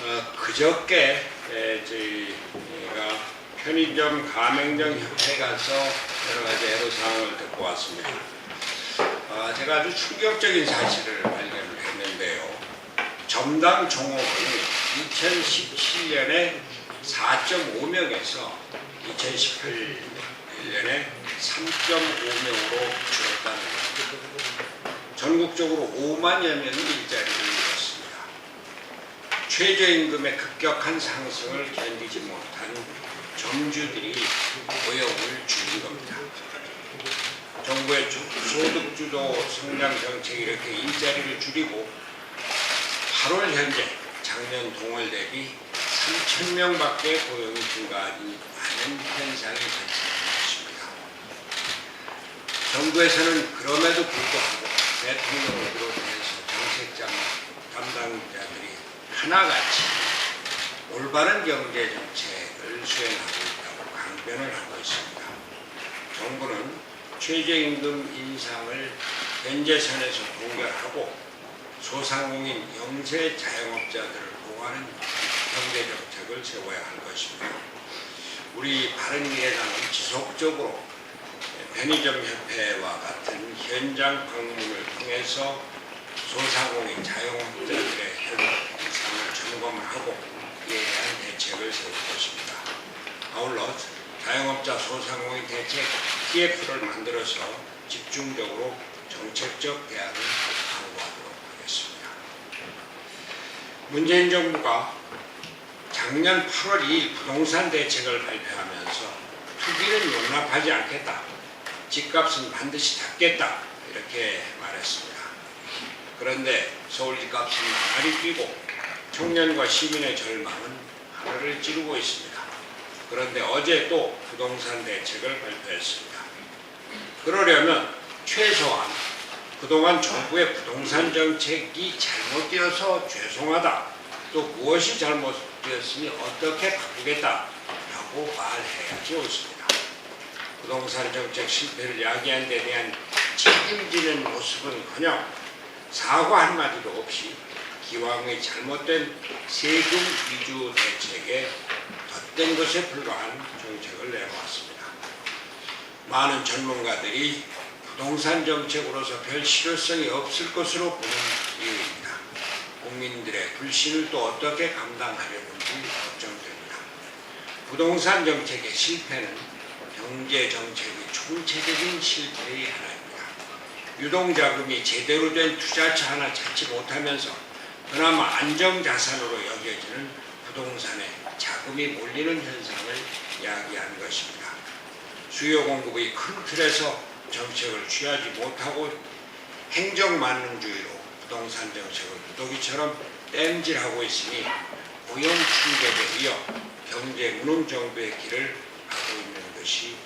어, 그저께 에, 저희가 편의점 가맹점 협회 가서 여러 가지 애로사항을 듣고 왔습니다. 아, 제가 아주 충격적인 사실을 발견을 했는데요. 점당 종업원이 2017년에 4.5명에서 2018년에 3.5명으로 줄었다는 것. 전국적으로 5만여 명이 일자리를 잃었습니다. 최저임금의 급격한 상승을 견디지 못한 점주들이 고용을 줄인 겁니다. 정부의 주- 소득주도 성장 정책이 이렇게 일자리를 줄이고 8월 현재 작년 동월 대비 3천 명밖에 고용이 않은 현상이 발생한 것입니다. 정부에서는 그럼에도 불구하고 대통령을 비롯해서 정책 담당자들이 하나같이 올바른 경제 정책을 수행하고 있다고 강변을 하고 있습니다. 정부는 최저임금 인상을 현재선에서 동결하고 소상공인 영세 자영업자들을 보호하는 경제 정책을 세워야 할 것입니다. 우리 바른미래당은 지속적으로 편의점 협회와 같은 현장 방문을 통해서 소상공인 자영업자들의 현상을 점검을 하고 이에 대한 대책을 세울 것입니다. 아울러 자영업자 소상공인 대책 TF를 만들어서 집중적으로 정책적 대안을 강구하도록 하겠습니다. 문재인 정부가 작년 8월 2일 부동산 대책을 발표하면서 투기는 용납하지 않겠다. 집값은 반드시 닫겠다. 이렇게 말했습니다. 그런데 서울 집값은 나날이 뛰고 청년과 시민의 절망은 하늘을 찌르고 있습니다. 그런데 어제 또 부동산 대책을 발표했습니다. 그러려면 최소한 그동안 정부의 부동산 정책이 잘못되어서 죄송하다. 또 무엇이 잘못되었으니 어떻게 바꾸겠다라고 말해야지 옳습니다. 부동산 정책 실패를 야기한 데 대한 책임지는 모습은커녕 사과 한마디도 없이 기왕의 잘못된 세금 위주 대책에 덧댄 것에 불과한 정책을 내놓았습니다. 많은 전문가들이 부동산 정책으로서 별 실효성이 없을 것으로 보는 이유입니다. 국민들의 불신을 또 어떻게 감당하려는지 걱정됩니다. 부동산 정책의 실패는 경제 정책의 총체적인 실패의 하나입니다. 유동자금이 제대로 된 투자처 하나 찾지 못하면서 그나마 안정자산으로 여겨지는 부동산에 자금이 몰리는 현상을 야기한 것입니다. 수요 공급의 큰 틀에서 정책을 취하지 못하고 행정 만능주의로 부동산 정책을 부도기처럼 땜질하고 있으니 고용 충격에 이어 경제 무능 정부의 길을 가고 있는 것이